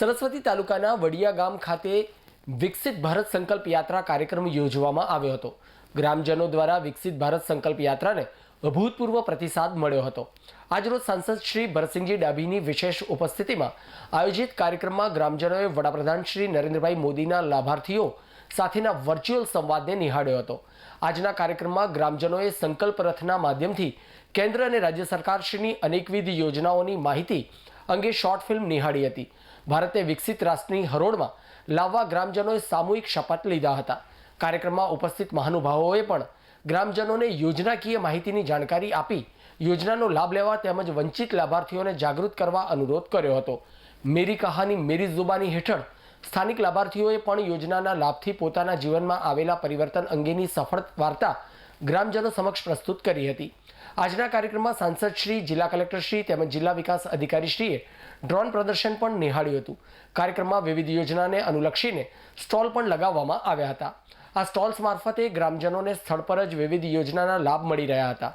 સરસ્વતી તાલુકાના વડિયા ગામ ખાતે વિકસિત ભારત સંકલ્પ યાત્રા કાર્યક્રમ યોજવામાં આવ્યો હતો. ગ્રામજનો દ્વારા વિકસિત ભારત સંકલ્પ યાત્રાને અભૂતપૂર્વ પ્રતિસાદ મળ્યો હતો. આજરોજ સાંસદ શ્રી ભરતસિંહજી ડાભીની વિશેષ ઉપસ્થિતિમાં આયોજિત કાર્યક્રમમાં ગ્રામજનોએ વડાપ્રધાન શ્રી નરેન્દ્રભાઈ મોદીના લાભાર્થીઓ સાથેના વર્ચ્યુઅલ સંવાદને નિહાળ્યો હતો. આજના કાર્યક્રમમાં ગ્રામજનોએ સંકલ્પ રથના માધ્યમથી કેન્દ્ર અને રાજ્ય સરકારશ્રીની અનેકવિધ યોજનાઓની માહિતી અંગે શોર્ટ ફિલ્મ નિહાળી હતી. ભારતે વિકસિત રાષ્ટ્રની હરોળમાં લાવવા ગ્રામજનોએ સામૂહિક શપથ લીધા હતા. કાર્યક્રમમાં ઉપસ્થિત મહાનુભાવોએ પણ ગ્રામજનોને યોજનાકીય માહિતીની જાણકારી આપી યોજનાનો લાભ લેવા તેમજ વંચિત લાભાર્થીઓને જાગૃત કરવા અનુરોધ કર્યો હતો. મેરી કહાની મેરી જુબાની હેઠળ સ્થાનિક લાભાર્થીઓએ પણ યોજનાના લાભથી પોતાના જીવનમાં આવેલા પરિવર્તન અંગેની સફળ વાર્તા ગ્રામજનો સમક્ષ પ્રસ્તુત કરી હતી. આજના કાર્યક્રમમાં સાંસદ શ્રી, જિલ્લા કલેક્ટર શ્રી તેમજ જિલ્લા વિકાસ અધિકારી શ્રીએ ડ્રોન પ્રદર્શન પણ નિહાળ્યું હતું. કાર્યક્રમમાં વિવિધ યોજનાને અનુલક્ષીને સ્ટોલ પણ લગાવવામાં આવ્યા હતા. આ સ્ટોલ્સ મારફતે ગ્રામજનોને સ્થળ પર જ વિવિધ યોજનાના લાભ મળી રહ્યા હતા.